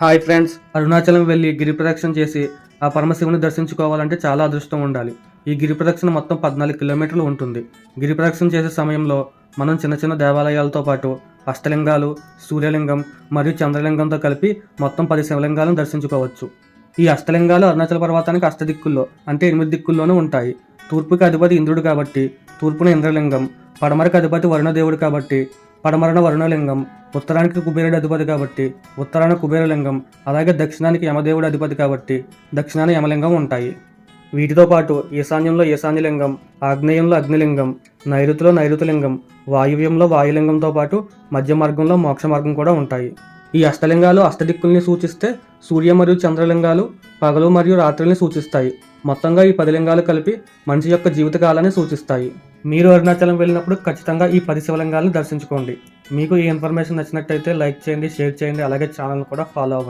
Hi friends Arunachalam వెళ్ళి గిరి ప్రదక్షిణ చేసి ఆ పరమశివుని దర్శించుకోవాలంటే చాలా అదృష్టం ఉండాలి. ఈ గిరి ప్రదక్షిణ మొత్తం పద్నాలుగు కిలోమీటర్లు ఉంటుంది. గిరి ప్రదక్షిణ చేసే సమయంలో మనం చిన్న చిన్న దేవాలయాలతో పాటు అష్టలింగాలు సూర్యలింగం మరియు చంద్రలింగంతో కలిపి మొత్తం పది శివలింగాలను దర్శించుకోవచ్చు. ఈ అష్టలింగాలు అరుణాచల పర్వతానికి అష్టదిక్కుల్లో అంటే ఎనిమిది దిక్కుల్లోనూ ఉంటాయి. తూర్పుకి అధిపతి ఇంద్రుడు కాబట్టి తూర్పున ఇంద్రలింగం పడమరకు అధిపతి వరుణదేవుడు కాబట్టి పడమరన వరుణలింగం ఉత్తరానికి కుబేరుడు అధిపతి కాబట్టి ఉత్తరాన కుబేరలింగం అలాగే దక్షిణానికి యమదేవుడు అధిపతి కాబట్టి దక్షిణాన యమలింగం ఉంటాయి. వీటితో పాటు ఈశాన్యంలో ఈశాన్యలింగం ఆగ్నేయంలో అగ్నిలింగం నైరుతిలో నైరుతిలింగం వాయువ్యంలో వాయులింగంతో పాటు మధ్య మార్గంలో మోక్ష మార్గం కూడా ఉంటాయి. ఈ అష్టలింగాలు అష్టదిక్కుల్ని సూచిస్తే సూర్య మరియు చంద్రలింగాలు పగలు మరియు రాత్రుల్ని సూచిస్తాయి. మొత్తంగా ఈ పది లింగాలు కలిపి మనిషి యొక్క జీవితకాలాన్ని సూచిస్తాయి. మీరు అరుణాచలం వెళ్ళినప్పుడు ఖచ్చితంగా ఈ పది శివలింగాలను దర్శించుకోండి. మీకు ఈ ఇన్ఫర్మేషన్ నచ్చినట్టయితే లైక్ చేయండి షేర్ చేయండి అలాగే ఛానల్ కూడా ఫాలో అవ్వండి.